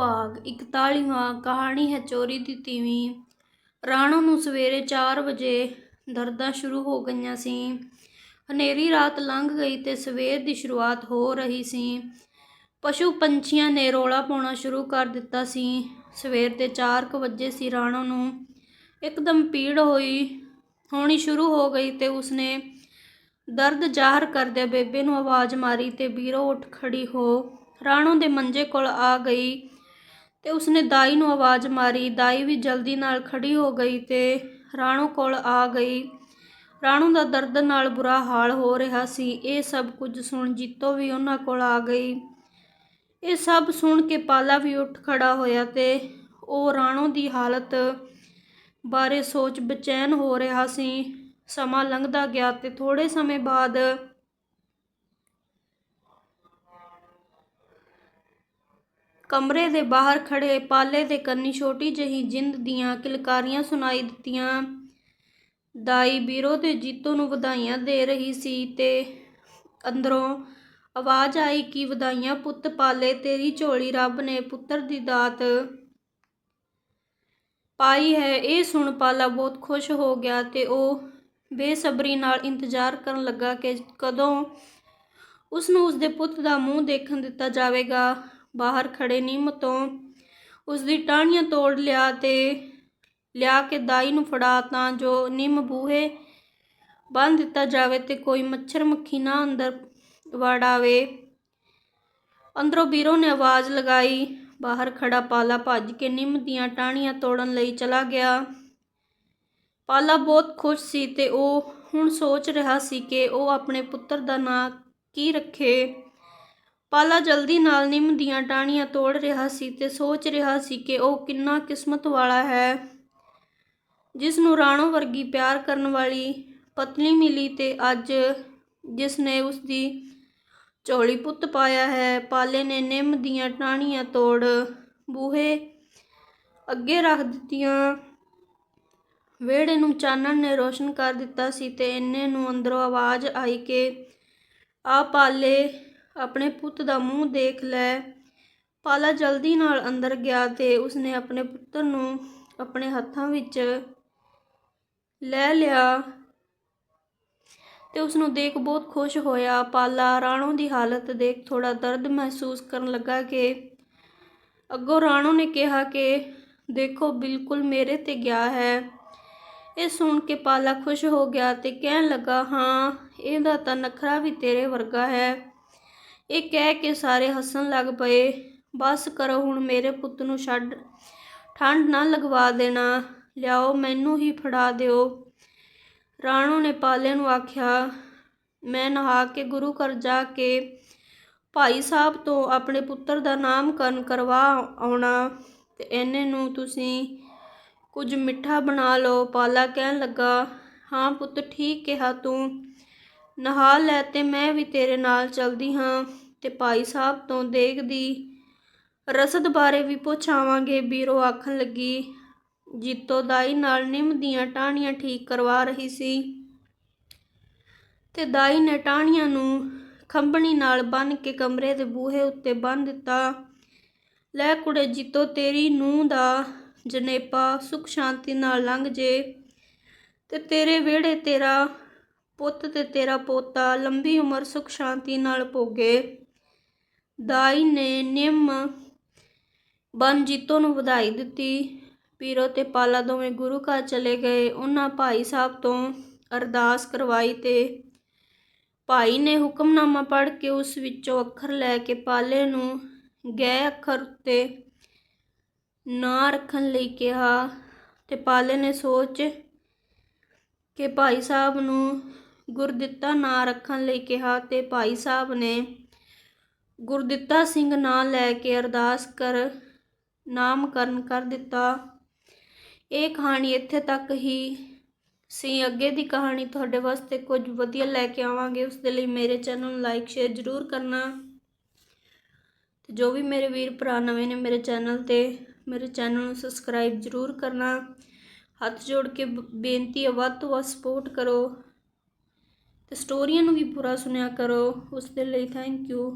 ਭਾਗ 41ਵਾਂ ਕਹਾਣੀ ਹੈ ਚੋਰੀ ਦੀ ਤੀਵੀਂ। ਰਾਣੋ ਨੂੰ ਸਵੇਰੇ 4 ਵਜੇ ਦਰਦਾਂ ਸ਼ੁਰੂ ਹੋ ਗਈਆਂ ਸੀ। ਹਨੇਰੀ ਰਾਤ ਲੰਘ ਗਈ ਤੇ ਸਵੇਰ ਦੀ ਸ਼ੁਰੂਆਤ ਹੋ ਰਹੀ ਸੀ। ਪਸ਼ੂ ਪੰਛੀਆਂ ਨੇ ਰੋਲਾ ਪਾਉਣਾ ਸ਼ੁਰੂ ਕਰ ਦਿੱਤਾ ਸੀ। ਸਵੇਰ ਦੇ 4 ਵਜੇ ਸੀ ਰਾਣੋ ਨੂੰ ਇੱਕਦਮ ਪੀੜ ਹੋਈ, ਹੋਣੀ ਸ਼ੁਰੂ ਹੋ ਗਈ ਤੇ ਉਸਨੇ ਦਰਦ ਜ਼ਾਹਰ ਕਰਦਿਆਂ ਬੇਬੇ ਨੂੰ ਆਵਾਜ਼ ਮਾਰੀ ਤੇ ਬੀਰੋ ਉੱਠ ਖੜੀ ਹੋ। ਰਾਣੋ ਦੇ ਮੰਜੇ ਕੋਲ ਆ ਗਈ। ਤੇ ਉਸਨੇ ਦਾਈ ਨੂੰ ਆਵਾਜ਼ ਮਾਰੀ। ਦਾਈ ਵੀ ਜਲਦੀ ਨਾਲ ਖੜੀ ਹੋ ਗਈ ਤੇ ਰਾਣੋ ਕੋਲ ਆ ਗਈ। ਰਾਣੂ ਦਾ ਦਰਦ ਨਾਲ ਬੁਰਾ ਹਾਲ ਹੋ ਰਿਹਾ ਸੀ। ਇਹ ਸਭ ਕੁਝ ਸੁਣ ਜੀਤੋ ਵੀ ਉਹਨਾਂ ਕੋਲ ਆ ਗਈ। ਇਹ ਸਭ ਸੁਣ ਕੇ ਪਾਲਾ ਵੀ ਉੱਠ ਖੜਾ ਹੋਇਆ ਤੇ ਉਹ ਰਾਣੋ ਦੀ ਹਾਲਤ ਬਾਰੇ ਸੋਚ ਬਚੈਨ ਹੋ ਰਿਹਾ ਸੀ। ਸਮਾਂ ਲੰਘਦਾ ਗਿਆ ਤੇ ਥੋੜੇ ਸਮੇਂ ਬਾਅਦ ਕਮਰੇ ਦੇ ਬਾਹਰ ਖੜੇ ਪਾਲੇ ਦੇ ਕੰਨੀ ਛੋਟੀ ਜਿਹੀ ਜਿੰਦ ਦੀਆਂ ਕਿਲਕਾਰੀਆਂ ਸੁਣਾਈ ਦਿੱਤੀਆਂ। ਦਾਈ ਬੀਰੋ ਤੇ ਜੀਤੋ ਨੂੰ ਵਧਾਈਆਂ ਦੇ ਰਹੀ ਸੀ ਤੇ ਅੰਦਰੋਂ ਆਵਾਜ਼ ਆਈ ਕਿ ਵਧਾਈਆਂ, ਪੁੱਤ ਪਾਲੇ, ਤੇਰੀ ਝੋਲੀ ਰੱਬ ਨੇ ਪੁੱਤਰ ਦੀ ਦਾਤ ਪਾਈ ਹੈ। ਇਹ ਸੁਣ ਪਾਲਾ ਬਹੁਤ ਖੁਸ਼ ਹੋ ਗਿਆ ਤੇ ਉਹ ਬੇਸਬਰੀ ਨਾਲ ਇੰਤਜ਼ਾਰ ਕਰਨ ਲੱਗਾ ਕਿ ਕਦੋਂ ਉਸ ਨੂੰ ਉਸਦੇ ਪੁੱਤ ਦਾ ਮੂੰਹ ਦੇਖਣ ਦਿੱਤਾ ਜਾਵੇਗਾ। ਬਾਹਰ ਖੜੇ ਨਿੰਮ ਤੋਂ। ਉਸ ਦੀ ਟਾਹਣੀਆਂ ਤੋੜ ਲਿਆ ਤੇ ਲਿਆ ਕੇ ਦਾਈ ਨੂੰ ਫੜਾ ਤਾਂ ਜੋ ਨਿੰਮ ਬੂਹੇ ਬੰਨ ਦਿੱਤਾ ਜਾਵੇ ਤੇ ਕੋਈ ਮੱਛਰ ਮੱਖੀ ਨਾ ਅੰਦਰ ਵੜ ਆਵੇ। ਅੰਦਰੋਂ ਬੀਰੋ ਨੇ ਆਵਾਜ਼ ਲਗਾਈ। ਬਾਹਰ ਖੜਾ ਪਾਲਾ ਭੱਜ ਕੇ ਨਿੰਮ ਦੀਆਂ ਟਾਹਣੀਆਂ ਤੋੜਨ ਲਈ ਚਲਾ ਗਿਆ। ਪਾਲਾ ਬਹੁਤ ਖੁਸ਼ ਸੀ ਤੇ ਉਹ ਹੁਣ ਸੋਚ ਰਿਹਾ ਸੀ ਕਿ ਉਹ ਆਪਣੇ ਪੁੱਤਰ ਦਾ ਨਾਂ ਕੀ ਰੱਖੇ। ਪਾਲਾ ਜਲਦੀ ਨਾਲ ਨਿੰਮ ਦੀਆਂ ਟਾਹਣੀਆਂ ਤੋੜ ਰਿਹਾ ਸੀ ਤੇ ਸੋਚ ਰਿਹਾ ਸੀ ਕਿ ਉਹ ਕਿੰਨਾ ਕਿਸਮਤ ਵਾਲਾ ਹੈ ਜਿਸ ਨੂੰ ਰਾਣੋ ਵਰਗੀ ਪਿਆਰ ਕਰਨ ਵਾਲੀ ਪਤਨੀ ਮਿਲੀ ਤੇ ਅੱਜ ਜਿਸ ਨੇ ਉਸ ਦੀ ਝੋਲੀ ਪੁੱਤ ਪਾਇਆ ਹੈ, ਪਾਲੇ ਨੇ ਨਿੰਮ ਦੀਆਂ ਟਾਹਣੀਆਂ ਤੋੜ ਬੂਹੇ ਅੱਗੇ ਰੱਖ ਦਿੱਤੀਆਂ। ਵਿਹੜੇ ਨੂੰ ਚਾਨਣ ਨੇ ਰੋਸ਼ਨ ਕਰ ਦਿੱਤਾ ਸੀ ਤੇ ਇੰਨੇ ਨੂੰ ਅੰਦਰੋਂ ਆਵਾਜ਼ ਆਈ ਕਿ, ਆ ਪਾਲੇ ਆਪਣੇ ਪੁੱਤ ਦਾ ਮੂੰਹ ਦੇਖ ਲੈ। ਪਾਲਾ ਜਲਦੀ ਨਾਲ ਅੰਦਰ ਗਿਆ ਤੇ ਉਸਨੇ ਆਪਣੇ ਪੁੱਤਰ ਨੂੰ ਆਪਣੇ ਹੱਥਾਂ ਵਿੱਚ ਲੈ ਲਿਆ ਤੇ ਉਸ ਨੂੰ ਦੇਖ ਬਹੁਤ ਖੁਸ਼ ਹੋਇਆ। ਪਾਲਾ ਰਾਣੋ ਦੀ ਹਾਲਤ ਦੇਖ ਥੋੜਾ ਦਰਦ ਮਹਿਸੂਸ ਕਰਨ ਲੱਗਾ ਕਿ ਅੱਗੋਂ ਰਾਣੋ ਨੇ ਕਿਹਾ ਕਿ ਦੇਖੋ, ਬਿਲਕੁਲ ਮੇਰੇ ਤੇ ਗਿਆ ਹੈ। ਇਹ ਸੁਣ ਕੇ ਪਾਲਾ ਖੁਸ਼ ਹੋ ਗਿਆ ਤੇ ਕਹਿਣ ਲੱਗਾ, ਹਾਂ, ਇਹਦਾ ਤਾਂ ਨਖਰਾ ਵੀ ਤੇਰੇ ਵਰਗਾ ਹੈ। ਇਹ ਕਹਿ ਕੇ ਸਾਰੇ ਹੱਸਣ ਲੱਗ ਪਏ। ਬਸ ਕਰੋ, ਹੁਣ ਮੇਰੇ ਪੁੱਤ ਨੂੰ ਛੱਡ। ਠੰਡ ਨਾ ਲਗਵਾ ਦੇਣਾ। ਲਿਆਓ, ਮੈਨੂੰ ਹੀ ਫੜਾ ਦਿਓ। ਰਾਣੋ ਨੇ ਪਾਲੇ ਨੂੰ ਆਖਿਆ, ਮੈਂ ਨਹਾ ਕੇ ਗੁਰੂ ਘਰ ਜਾ ਕੇ ਭਾਈ ਸਾਹਿਬ ਤੋਂ ਆਪਣੇ ਪੁੱਤਰ ਦਾ ਨਾਮਕਰਨ ਕਰਵਾ ਆਉਣਾ ਤੇ ਇਹਨੇ ਨੂੰ ਤੁਸੀਂ ਕੁਝ ਮਿੱਠਾ ਬਣਾ ਲਓ, ਪਾਲਾ ਕਹਿਣ ਲੱਗਾ, ਹਾਂ ਪੁੱਤ, ਠੀਕ ਕਿਹਾ ਤੂੰ। ਨਹਾ ਲੈ ਤੇ ਮੈਂ ਵੀ ਤੇਰੇ ਨਾਲ ਚਲਦੀ ਹਾਂ ਤੇ ਭਾਈ ਸਾਹਿਬ ਤੋਂ ਦੇਖਦੀ ਰਸਦ ਬਾਰੇ ਵੀ ਪੁੱਛਾਵਾਂਗੇ ਬੀਰੋ ਆਖਣ ਲੱਗੀ, ਜੀਤੋ ਦਾਈ ਨਾਲ ਨਿੰਮ ਦੀਆਂ ਟਾਹਣੀਆਂ ਠੀਕ ਕਰਵਾ ਰਹੀ ਸੀ ਤੇ ਦਾਈ ਨੇ ਟਾਹਣੀਆਂ ਨੂੰ ਖੰਭਣੀ ਨਾਲ ਬੰਨ ਕੇ ਕਮਰੇ ਦੇ ਬੂਹੇ ਉੱਤੇ ਬੰਨ ਦਿੱਤਾ। ਲੈ ਕੁੜੇ ਜੀਤੋ, ਤੇਰੀ ਨੂੰਹ ਦਾ ਜਨੇਪਾ ਸੁਖ ਸ਼ਾਂਤੀ ਨਾਲ ਲੰਘ ਜੇ ਤੇ ਤੇਰੇ ਵਿਹੜੇ ਤੇਰਾ ਪੁੱਤ ਤੇ ਤੇਰਾ ਪੋਤਾ ਲੰਬੀ ਉਮਰ ਸੁਖ ਸ਼ਾਂਤੀ ਨਾਲ ਭੋਗੇ। ਦਾਈ ਨੇ ਨਿੰਮ ਬਨ ਜੀਤੋ ਨੂੰ ਵਧਾਈ ਦਿੱਤੀ। ਪੀਰੋ ਤੇ ਪਾਲਾ ਦੋਵੇਂ ਗੁਰੂ ਘਰ ਚਲੇ ਗਏ। ਉਹਨਾਂ ਭਾਈ ਸਾਹਿਬ ਤੋਂ ਅਰਦਾਸ ਕਰਵਾਈ ਤੇ ਭਾਈ ਨੇ ਹੁਕਮਨਾਮਾ ਪੜ੍ਹ ਕੇ ਉਸ ਵਿੱਚੋਂ ਅੱਖਰ ਲੈ ਕੇ ਪਾਲੇ ਨੂੰ ਗਏ ਅੱਖਰ ਉੱਤੇ ਨਾਂ ਰੱਖਣ ਲਈ ਕਿਹਾ ਤੇ ਪਾਲੇ ਨੇ ਸੋਚ ਕਿ ਭਾਈ ਸਾਹਿਬ ਨੂੰ ਗੁਰਦਿੱਤਾ ਨਾਂ ਰੱਖਣ ਲਈ ਕਿਹਾ ਤੇ ਭਾਈ ਸਾਹਿਬ ਨੇ ਗੁਰਦਿੱਤਾ ਸਿੰਘ ਨਾਂ ਲੈ ਕੇ ਅਰਦਾਸ ਕਰ ਨਾਮਕਰਨ ਕਰ ਦਿੱਤਾ। ਇਹ ਕਹਾਣੀ ਇੱਥੇ ਤੱਕ ਹੀ ਸੀ। ਅੱਗੇ ਦੀ ਕਹਾਣੀ ਤੁਹਾਡੇ ਵਾਸਤੇ ਕੁਝ ਵਧੀਆ ਲੈ ਕੇ ਆਵਾਂਗੇ। ਉਸ ਦੇ ਲਈ ਮੇਰੇ ਚੈਨਲ ਨੂੰ ਲਾਈਕ ਸ਼ੇਅਰ ਜ਼ਰੂਰ ਕਰਨਾ। ਤੇ ਜੋ ਵੀ ਮੇਰੇ ਵੀਰ ਭਰਾ ਨਵੇਂ ਨੇ ਮੇਰੇ ਚੈਨਲ ਤੇ, ਮੇਰੇ ਚੈਨਲ ਨੂੰ ਸਬਸਕ੍ਰਾਈਬ ਜ਼ਰੂਰ ਕਰਨਾ। ਹੱਥ ਜੋੜ ਕੇ ਬ- ਬੇਨਤੀ ਹੈ, ਵੱਧ ਤੋਂ ਵੱਧ ਸਪੋਰਟ ਕਰੋ। ਤੇ ਸਟੋਰੀਆਂ ਨੂੰ ਵੀ ਪੂਰਾ ਸੁਣਿਆ ਕਰੋ ਉਸ ਦੇ ਲਈ ਥੈਂਕ ਯੂ